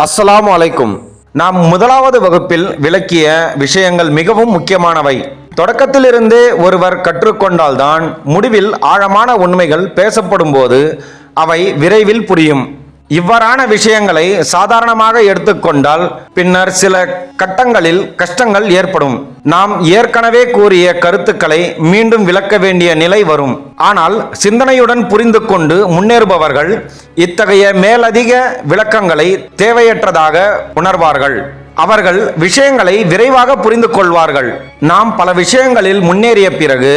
அஸ்ஸலாமு அலைக்கும். நாம் முதலாவது வகுப்பில் விளக்கிய விஷயங்கள் மிகவும் முக்கியமானவை. தொடக்கத்திலிருந்தே ஒருவர் கற்றுக்கொண்டால்தான் முடிவில் ஆழமான உண்மைகள் பேசப்படும் போது அவை விரைவில் புரியும். இவ்வாறான விஷயங்களை சாதாரணமாக எடுத்துக்கொண்டால் பின்னர் சில கட்டங்களில் கஷ்டங்கள் ஏற்படும். நாம் ஏற்கனவே கூறிய கருத்துக்களை மீண்டும் விளக்க வேண்டிய நிலை வரும். ஆனால் சிந்தனையுடன் புரிந்து கொண்டு முன்னேறுபவர்கள் இத்தகைய மேலதிக விளக்கங்களை தேவையற்றதாக உணர்வார்கள். அவர்கள் விஷயங்களை விரைவாக புரிந்து கொள்வார்கள். நாம் பல விஷயங்களில் முன்னேறிய பிறகு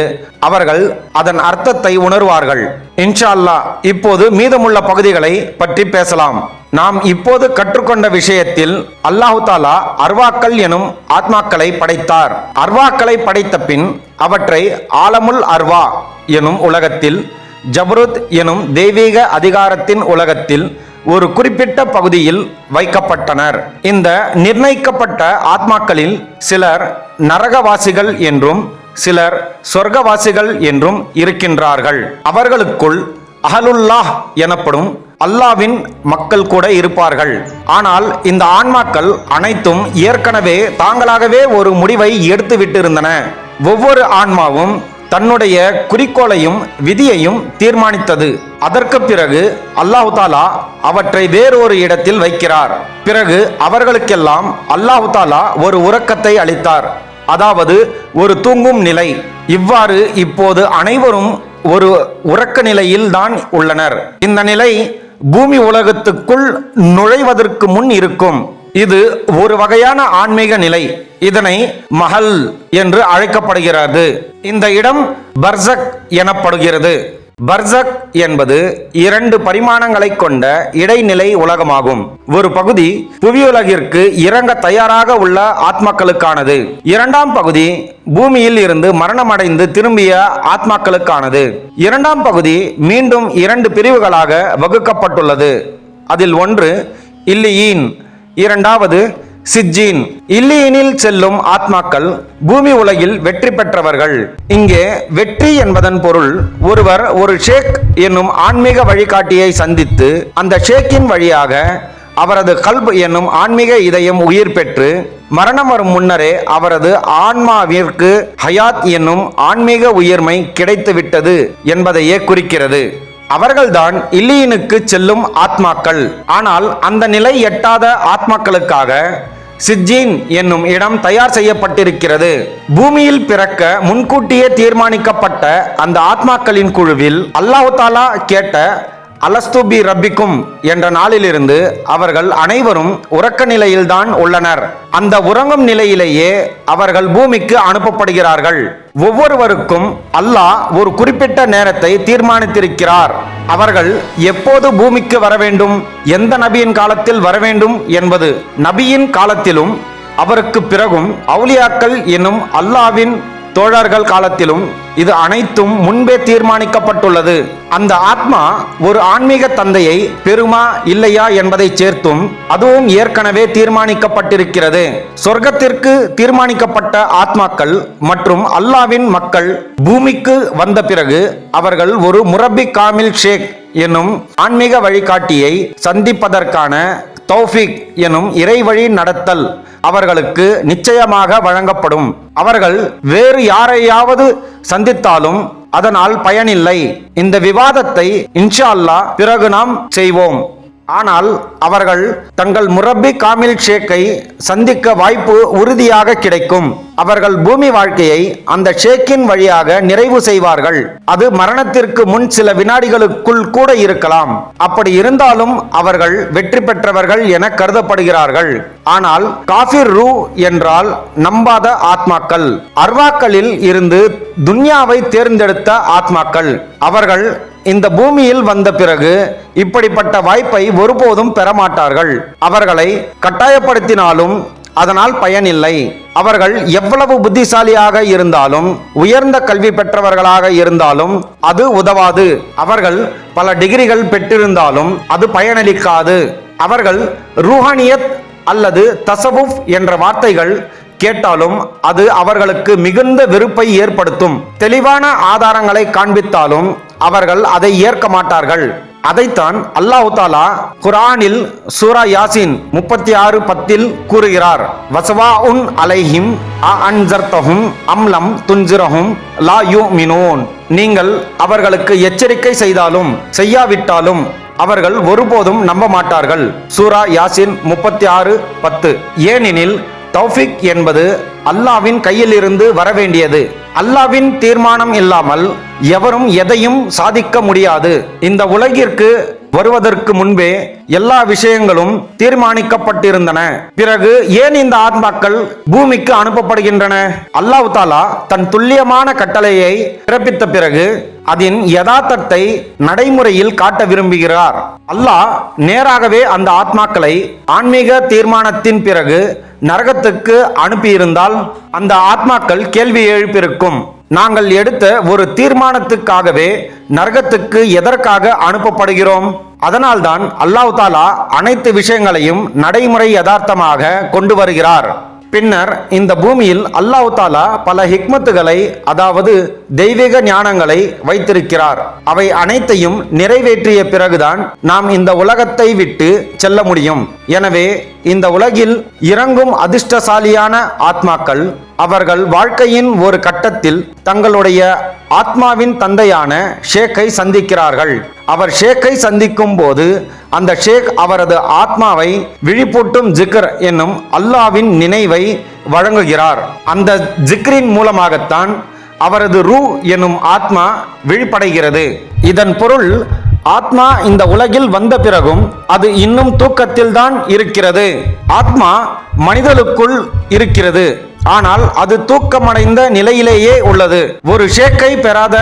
அவர்கள் அதன் அர்த்தத்தை உணர்வார்கள். இன்ஷா அல்லாஹ் இப்போது மீதமுள்ள பகுதிகளை பற்றி பேசலாம். நாம் இப்போது கற்றுக்கொண்ட விஷயத்தில் அல்லாஹு தாலா அர்வாக்கள் எனும் ஆத்மாக்களை படைத்தார். அர்வாக்களை படைத்த பின் அவற்றை ஆலமுல் அர்வா எனும் உலகத்தில் ஜப்ருத் எனும் தெய்வீக அதிகாரத்தின் உலகத்தில் ஒரு குறிப்பிட்ட பகுதியில் வைக்கப்பட்டனர். இந்த நிர்ணயிக்கப்பட்ட ஆத்மாக்களில் சிலர் நரகவாசிகள் என்றும் சிலர் சொர்க்கவாசிகள் என்றும் இருக்கின்றார்கள். அவர்களுக்குள் அஹலுல்லாஹ் எனப்படும் அல்லாவின் மக்கள் கூட இருப்பார்கள். ஆனால் இந்த ஆன்மாக்கள் அனைத்தும் ஏற்கனவே தாங்களாகவே ஒரு முடிவை எடுத்து விட்டிருந்தன ஒவ்வொரு ஆன்மாவும் தன்னுடைய குறிக்கோளையும் விதியையும் தீர்மானித்தது. அதற்கு பிறகு அல்லாஹு தாலா அவற்றை வேறொரு இடத்தில் வைக்கிறார். பிறகு அவர்களுக்கெல்லாம் அல்லாஹு தாலா ஒரு உறக்கத்தை அளித்தார். அதாவது ஒரு தூங்கும் நிலை. இவ்வாறு இப்போது அனைவரும் ஒரு உறக்க நிலையில் தான் உள்ளனர். இந்த நிலை பூமி உலகத்துக்குள் நுழைவதற்கு முன் இருக்கும். இது ஒரு வகையான ஆன்மீக நிலை. இதனை மஹல் என்று அழைக்கப்படுகிறது. இந்த இடம் பர்சக் எனப்படுகிறது. பர்சக் என்பது இரண்டு பரிமாணங்களை கொண்ட இடைநிலை உலகமாகும். ஒரு பகுதி புவியுலகிற்கு இறங்க தயாராக உள்ள ஆத்மாக்களுக்கானது. இரண்டாம் பகுதி பூமியில் இருந்து மரணமடைந்து திரும்பிய ஆத்மாக்களுக்கானது. இரண்டாம் பகுதி மீண்டும் இரண்டு பிரிவுகளாக வகுக்கப்பட்டுள்ளது. அதில் ஒன்று இல்லியின் இரண்டாவது சிஜ்ஜீன். இல்லியனில் செல்லும் ஆத்மாக்கள் பூமி உலகில் வெற்றி பெற்றவர்கள். இங்கே வெற்றி என்பதன் பொருள் ஒருவர் ஒரு ஷேக் என்னும் ஆன்மீக வழிகாட்டியை சந்தித்து அந்த ஷேக்கின் வழியாக அவரது கல்ப் என்னும் ஆன்மீக இதயம் உயிர் பெற்று மரணம் வரும் முன்னரே அவரது ஆன்மாவிற்கு ஹயாத் என்னும் ஆன்மீக உயிர்மை கிடைத்துவிட்டது என்பதையே குறிக்கிறது. அவர்கள்தான் இல்லியனுக்கு செல்லும் ஆத்மாக்கள். ஆனால் அந்த நிலை எட்டாத ஆத்மாக்களுக்காக சிஜீன் என்னும் இடம் தயார் செய்யப்பட்டிருக்கிறது. பூமியில் பிறக்க முன்கூட்டியே தீர்மானிக்கப்பட்ட அந்த ஆத்மாக்களின் குழுவில் அல்லாஹு தாலா கேட்ட அலஸ்தூபி ரப்பிக்கும் என்ற நாளிலிருந்து அவர்கள் அனைவரும் உறக்க நிலையில்தான் உள்ளனர். அந்த உறங்கும் நிலையிலேயே அவர்கள் பூமிக்கு அனுப்பப்படுகிறார்கள். ஒவ்வொருவருக்கும் அல்லாஹ் ஒரு குறிப்பிட்ட நேரத்தை தீர்மானித்திருக்கிறார். அவர்கள் எப்போது பூமிக்கு வர வேண்டும் எந்த நபியின் காலத்தில் வர வேண்டும் என்பது நபியின் காலத்திலும் அவருக்கு பிறகும் அவுலியாக்கள் என்னும் அல்லாவின் தோழர்கள் காலத்திலும் இது அனைத்தும் முன்பே தீர்மானிக்கப்பட்டுள்ளது. அந்த ஆத்மா ஒரு ஆன்மீக தந்தையை பெறுமா இல்லையா என்பதை சேர்த்தும் அதுவும் ஏற்கனவே தீர்மானிக்கப்பட்டிருக்கிறது. சொர்க்கத்திற்கு தீர்மானிக்கப்பட்ட ஆத்மாக்கள் மற்றும் அல்லாவின் மக்கள் பூமிக்கு வந்த பிறகு அவர்கள் ஒரு முரபி காமில் ஷேக் என்னும் ஆன்மீக வழிகாட்டியை சந்திப்பதற்கான தௌஃபிக் எனும் இறைவழி நடத்தல் அவர்களுக்கு நிச்சயமாக வழங்கப்படும். அவர்கள் வேறு யாரையாவது சந்தித்தாலும் அதனால் பயனில்லை. இந்த விவாதத்தை இன்ஷா அல்லாஹ் பிறகு நாம் செய்வோம். ஆனால் அவர்கள் தங்கள் முரப்பி காமில் ஷேக்கை சந்திக்க வாய்ப்பு உறுதியாக கிடைக்கும். அவர்கள் பூமி வாழ்க்கையை அந்த ஷேக்கின் வழியாக நிறைவு செய்வார்கள். அது மரணத்திற்கு முன் சில வினாடிகளுக்குள் கூட இருக்கலாம். அப்படி இருந்தாலும் அவர்கள் வெற்றி பெற்றவர்கள் என கருதப்படுகிறார்கள். ஆனால் காஃபிர் ரூ என்றால் நம்பாத ஆத்மாக்கள். அர்வாக்களில் இருந்து துன்யாவை தேர்ந்தெடுத்த ஆத்மாக்கள். அவர்கள் இந்த பூமியில் வந்த பிறகு இப்படிப்பட்ட வாய்ப்பை ஒருபோதும் பெறமாட்டார்கள். அவர்களை கட்டாயப்படுத்தினாலும் அதனால் பயனில்லை. அவர்கள் எவ்வளவு புத்திசாலியாக இருந்தாலும் உயர்ந்த கல்வி பெற்றவர்களாக இருந்தாலும் அது உதவாது. அவர்கள் பல டிகிரிகள் பெற்றிருந்தாலும் அது பயனளிக்காது. அவர்கள் ரூஹானியத் அல்லது தசவுப் என்ற வார்த்தைகள் கேட்டாலும் அது அவர்களுக்கு மிகுந்த வெறுப்பை ஏற்படுத்தும். தெளிவான ஆதாரங்களை காண்பித்தாலும் அவர்கள் அதை ஏற்க மாட்டார்கள். அதைத்தான் அல்லாஹ் தாலா குரானில் சூரா யாசின் முப்பத்தி ஆறு பத்தில் கூறுகிறார். வசவா உன் அலைஹிம் அன்சர்த்தஹும் அம்லம் துன்சிரஹும் லா யூ நீங்கள் அவர்களுக்கு எச்சரிக்கை செய்தாலும் செய்யாவிட்டாலும் அவர்கள் ஒருபோதும் நம்ப மாட்டார்கள். சூரா யாசின் முப்பத்தி ஆறு பத்து. ஏனெனில் தௌஃபிக் என்பது அல்லாவின் கையிலிருந்து வரவேண்டியது. அல்லாவின் தீர்மானம் இல்லாமல் எவரும் எதையும் சாதிக்க முடியாது. இந்த உலகிற்கு வருவதற்கு முன்பே எல்லா விஷயங்களும் தீர்மானிக்கப்பட்டிருந்தன. பிறகு ஏன் இந்த ஆத்மாக்கள் பூமிக்கு அனுப்பப்படுகின்றன? அல்லாஹ் தாலா தன் துல்லியமான கட்டளையை பிறப்பித்த பிறகு அதன் யதார்த்தத்தை நடைமுறையில் காட்ட விரும்புகிறார். அல்லாஹ் நேராகவே அந்த ஆத்மாக்களை ஆன்மீக தீர்மானத்தின் பிறகு நரகத்துக்கு அனுப்பியிருந்தால் அந்த ஆத்மாக்கள் கேள்வி எழுப்பியிருக்கும். நாங்கள் எடுத்த ஒரு தீர்மானத்துக்காகவே நரகத்துக்கு எதற்காக அனுப்பப்படுகிறோம்? அதனால்தான் அல்லாஹ் தாலா அனைத்து விஷயங்களையும் நடைமுறை யதார்த்தமாக கொண்டு வருகிறார். பின்னர் இந்த பூமியில் அல்லாஹ் தாலா பல ஹிக்மத்துகளை அதாவது தெய்வீக ஞானங்களை வைத்திருக்கிறார். அவை அனைத்தையும் நிறைவேற்றிய பிறகுதான் நாம் இந்த உலகத்தை விட்டு செல்ல முடியும். எனவே இந்த உலகில் இறங்கும் அதிர்ஷ்டசாலியான ஆத்மாக்கள் அவர்கள் வாழ்க்கையின் ஒரு கட்டத்தில் தங்களுடைய ஆத்மாவின் தந்தையான ஷேக்கை சந்திக்கிறார்கள். அவர் ஷேக்கை சந்திக்கும் போது அந்த ஷேக் அவரது ஆத்மாவை விழிப்பூட்டும் ஜிக்ர் என்னும் அல்லாவின் நினைவை வழங்குகிறார். அந்த ஜிக்ரின் மூலமாகத்தான் அவரது ரூ என்னும் ஆத்மா விழிப்படைகிறது. இதன் பொருள் ஆத்மா இந்த உலகில் வந்த பிறகும் அது இன்னும் தூக்கத்தில் தான் இருக்கிறது. ஆத்மா மனிதனுக்குள் இருக்கிறது. ஆனால் அது தூக்கமடைந்த நிலையிலேயே உள்ளது. ஒரு ஷேக்கை பெறாத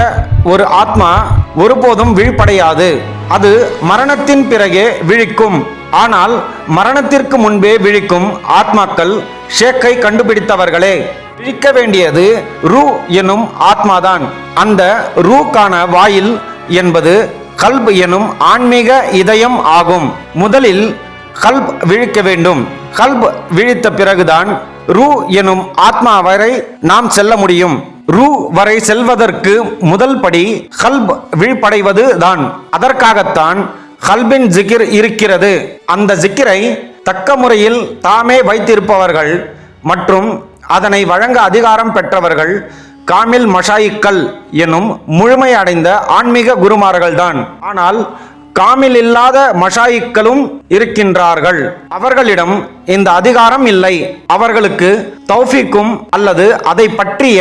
ஒரு ஆத்மா ஒருபோதும் விழிப்படையாது. அது மரணத்தின் பிறகே விழிக்கும். ஆனால் மரணத்திற்கு முன்பே விழிக்கும் ஆத்மாக்கள் ஷேக்கை கண்டுபிடித்தவர்களே. விழிக்க வேண்டியது ரூ எனும் ஆத்மாதான். அந்த ரூக்கான வாயில் என்பது கல்ப் எனும் ஆன்மீக இதயம் ஆகும். முதலில் கல்ப் விழிக்க வேண்டும். கல்ப் விழித்த பிறகுதான் ரூ எனும் ஆத்மா வரை நாம் செல்ல முடியும். ரூ வரை செல்வதற்கு முதல் படி கல்ப் விழிப்படைவது தான். அதற்காகத்தான் கல்பின் ஜிகிர் இருக்கிறது. அந்த ஜிக்கிரை தக்க முறையில் தாமே வைத்திருப்பவர்கள் மற்றும் அதனை வழங்க அதிகாரம் பெற்றவர்கள் காமில் மஷாயிக்கள் எனும் முழுமை அடைந்த ஆன்மீக குருமார்கள்தான். ஆனால் காமில் இல்லாத மஷாயிக்களும் இருக்கின்றார்கள். அவர்களிடம் இந்த அதிகாரம் இல்லை. அவர்களுக்கு தௌஃபிக்கும் அல்லது அதை பற்றிய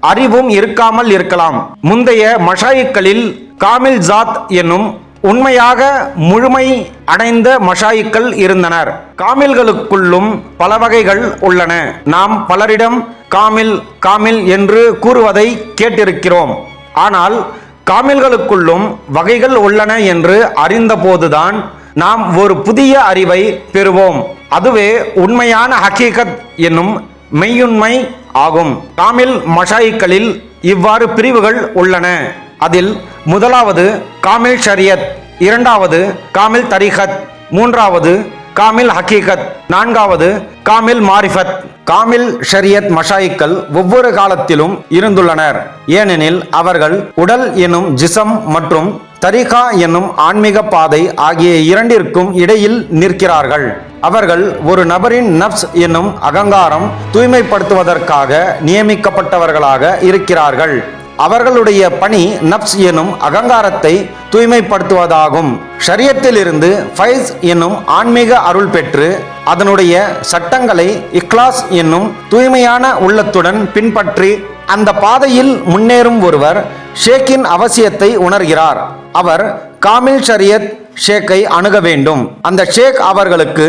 அறிவும் இருக்காமல் இருக்கலாம். முந்தைய மஷாயிக்களில் காமில் ஜாத் என்னும் உண்மையாக முழுமை அடைந்த மஷாயிக்கள் இருந்தனர். காமில்களுக்குள்ளும் பல வகைகள் உள்ளன. நாம் பலரிடம் காமில் காமில் என்று கூறுவதை கேட்டிருக்கிறோம். ஆனால் காமில்களுக்குள்ளும் வகைகள் உள்ளன என்று அறிந்தபோதுதான் நாம் ஒரு புதிய அறிவை பெறுவோம். அதுவே உண்மையான ஹக்கீகத் என்னும் மெய்யுண்மை ஆகும். காமில் மஷாயிக்களில் இவ்வாறு பிரிவுகள் உள்ளன. அதில் முதலாவது காமில் ஷரியத். இரண்டாவது காமில் தரிகத் மூன்றாவது காமில் ஹக்கீகத் நான்காவது காமில் மாரிஃபத். காமில் ஷரியத் மஷாயிக்கள் ஒவ்வொரு காலத்திலும் இருந்துள்ளனர். ஏனெனில் அவர்கள் உடல் எனும் ஜிசம் மற்றும் தரிகா என்னும் ஆன்மீக பாதை ஆகிய இரண்டிற்கும் இடையில் நிற்கிறார்கள். அவர்கள் ஒரு நபரின் நப்ஸ் என்னும் அகங்காரம் தூய்மைப்படுத்துவதற்காக நியமிக்கப்பட்டவர்களாக இருக்கிறார்கள். அவர்களுடைய பணி நப்ஸ் எனும் அகங்காரத்தை தூய்மைப்படுத்துவதாகும். ஷரியத்திலிருந்து ஃபைஸ் என்னும் ஆன்மீக அருள் பெற்று அதனுடைய சட்டங்களை இக்லாஸ் என்னும் தூய்மையான உள்ளத்துடன் பின்பற்றி அந்த பாதையில் முன்னேறும் ஒருவர் ஷேக்கின் அவசியத்தை உணர்கிறார். அவர் காமில் ஷரியத் ஷேக்கை அணுக வேண்டும். அந்த ஷேக் அவர்களுக்கு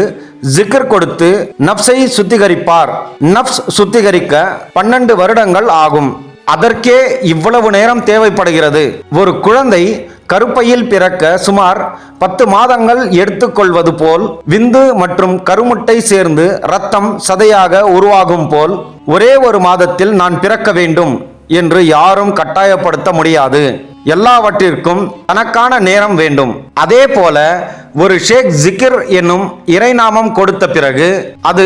ஜிக்கர் கொடுத்து நப்ஸை சுத்திகரிப்பார். நப்ஸ் சுத்திகரிக்க பன்னெண்டு வருடங்கள் ஆகும். அதற்கே இவ்வளவு நேரம் தேவைப்படுகிறது. ஒரு குழந்தை கருப்பையில் பிறக்க சுமார் பத்து மாதங்கள் எடுத்துக்கொள்வது போல் விந்து மற்றும் கருமுட்டை சேர்ந்து ரத்தம் சதையாக உருவாகும் போல் ஒரே ஒரு மாதத்தில் நான் பிறக்க வேண்டும் என்று யாரும் கட்டாயப்படுத்த முடியாது. எல்லாவற்றிற்கும் தனக்கான நேரம் வேண்டும். அதே போல ஒரு ஷேக் ஜிகிர் என்னும் இறைநாமம் கொடுத்த பிறகு அது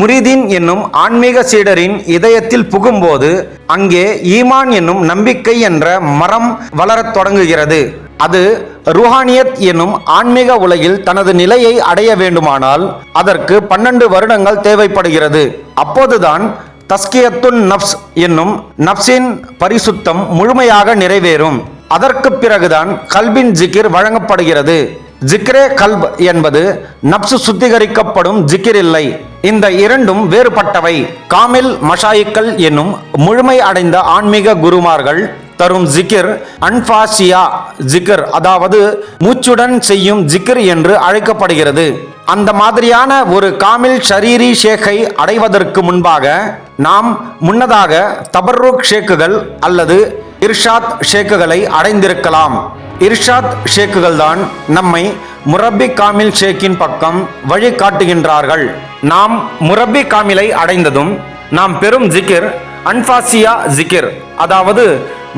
முரிதீன் என்னும் ஆன்மீக சீடரின் இதயத்தில் புகும்போது அங்கே ஈமான் என்னும் நம்பிக்கை என்ற மரம் வளரத் தொடங்குகிறது. அது ருஹானியத் என்னும் ஆன்மீக உலகில் தனது நிலையை அடைய வேண்டுமானால் அதற்கு பன்னெண்டு வருடங்கள் தேவைப்படுகிறது. அப்போதுதான் தஸ்கியத்துன் நப்ஸ் என்னும் நப்சின் பரிசுத்தம் முழுமையாக நிறைவேறும். அதற்கு பிறகுதான் கல்பின் ஜிகிர் வழங்கப்படுகிறது. ஜிக்ரே கல்ப் என்பது நப்சு சுத்திகரிக்கப்படும் ஜிகிர் இல்லை. இந்த இரண்டும் வேறுபட்டவை. காமில் மஷாயிக்கல் என்னும் முழுமை அடைந்த ஆன்மீக குருமார்கள் தரும் ஜிகிர் அன்பாசியா ஜிகர் அதாவது மூச்சுடன் செய்யும் ஜிகிர் என்று அழைக்கப்படுகிறது. அந்த மாதிரியான ஒரு காமில் ஷரீரி ஷேக்கை அடைவதற்கு முன்பாக நாம் முன்னதாக தபர்ருக் ஷேக்குகள் அல்லது இர்ஷாத் ஷேக்குகளை அடைந்திருக்கலாம். இர்ஷாத் ஷேக்குகள் தான் நம்மை முரப்பி காமில் ஷேக்கின் பக்கம் வழி காட்டுகின்றார்கள் நாம் முரப்பி காமிலை அடைந்ததும் நாம் பெறும் ஜிகிர் அன்பாசியா ஜிகிர் அதாவது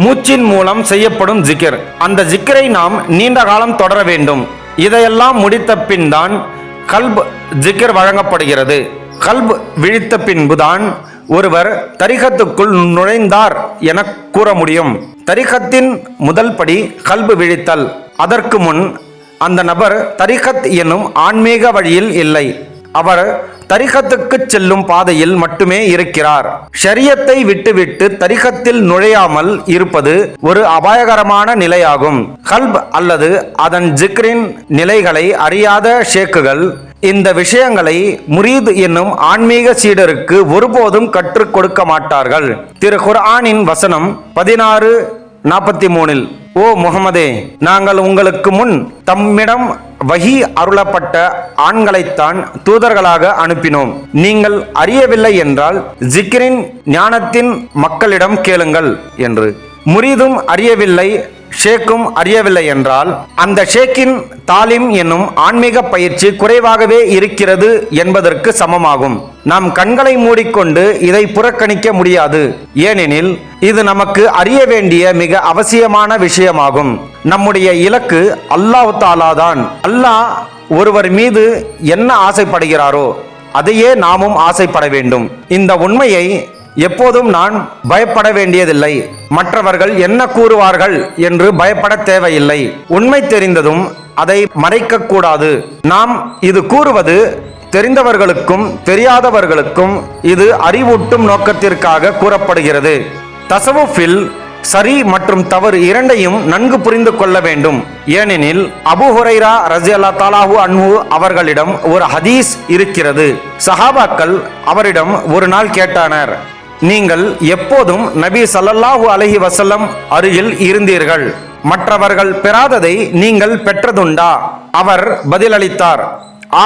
மூச்சின் மூலம் செய்யப்படும் ஜிகிர் அந்த ஜிக்கிரை நாம் நீண்ட காலம் தொடர வேண்டும். இதையெல்லாம் முடித்த பின் தான் கல்ப் ஜிக்கிர் வழங்கப்படுகிறது. கல்ப் விழித்த பின்புதான் ஒருவர் தரிகத்துக்குள் நுழைந்தார் என கூற முடியும். தரிகத்தின் முதல் படி கல்பு விழித்தல். அதற்கு முன் அந்த நபர் தரிகத் என்னும் ஆன்மீக வழியில் இல்லை. அவர் தரிகத்துக்கு செல்லும் பாதையில் மட்டுமே இருக்கிறார். ஷரியத்தை விட்டுவிட்டு தரிகத்தில் நுழையாமல் இருப்பது ஒரு அபாயகரமான நிலையாகும். கல்ப் அல்லது அதன் ஜிக்ரின் நிலைகளை அறியாத ஷேக்குகள் இந்த விஷயங்களை முரீத் என்னும் ஆன்மீக சீடருக்கு ஒருபோதும் கற்றுக் கொடுக்க மாட்டார்கள். திரு குர்ஆனின் வசனம் பதினாறு நாற்பத்தி மூணில் ஓ முகமதே நாங்கள் உங்களுக்கு முன் தம்மிடம் வஹி அருளப்பட்ட ஆண்களைத்தான் தூதர்களாக அனுப்பினோம். நீங்கள் அறியவில்லை என்றால் ஜிக்ரின் ஞானத்தின் மக்களிடம் கேளுங்கள் என்று. முரீதும் அறியவில்லை ஷேக்கும் அறியவில்லை என்றால் அந்த ஷேக்கின் தாலிம் என்னும் ஆன்மீக பயிற்சி குறைவாகவே இருக்கிறது என்பதற்கு சமமாகும். நாம் கண்களை மூடிக்கொண்டு இதை புறக்கணிக்க முடியாது. ஏனெனில் இது நமக்கு அறிய வேண்டிய மிக அவசியமான விஷயமாகும். நம்முடைய இலக்கு அல்லாஹ் தாலா தான். அல்லாஹ் ஒருவர் மீது என்ன ஆசைப்படுகிறாரோ அதையே நாமும் ஆசைப்பட வேண்டும். இந்த உண்மையை எப்போதும் நான் பயப்பட வேண்டியதில்லை. மற்றவர்கள் என்ன கூறுவார்கள் என்று பயப்பட தேவையில்லை. உண்மை தெரிந்ததும் அதை மறைக்க கூடாது. நாம் இது கூறுவது தெரிந்தவர்களுக்கும் தெரியாதவர்களுக்கும் இது அறிவூட்டும் நோக்கத்திற்காக கூறப்படுகிறது. தசவுஃபில் சரி மற்றும் தவறு இரண்டையும் நன்கு புரிந்து கொள்ள வேண்டும். ஏனெனில் அபு ஹுரைரா ரஜி அல்லா தாலாஹு அன்ஹு அவர்களிடம் ஒரு ஹதீஸ் இருக்கிறது. சஹாபாக்கள் அவரிடம் ஒரு நாள் கேட்டனர் நீங்கள் எப்போதும் நபி சல்லல்லாஹு அலஹி வசல்லம் அருகில் இருந்தீர்கள். மற்றவர்கள் பெறாததை நீங்கள் பெற்றதுண்டா? அவர் பதிலளித்தார்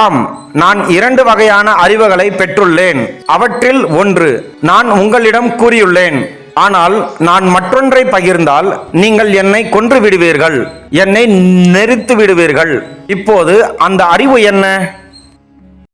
ஆம் நான் இரண்டு வகையான அறிவுகளை பெற்றுள்ளேன். அவற்றில் ஒன்று நான் உங்களிடம் கூறியுள்ளேன். ஆனால் நான் மற்றொன்றை பகிர்ந்தால் நீங்கள் என்னை கொன்று விடுவீர்கள். என்னை நெறித்து விடுவீர்கள். இப்போது அந்த அறிவு என்ன?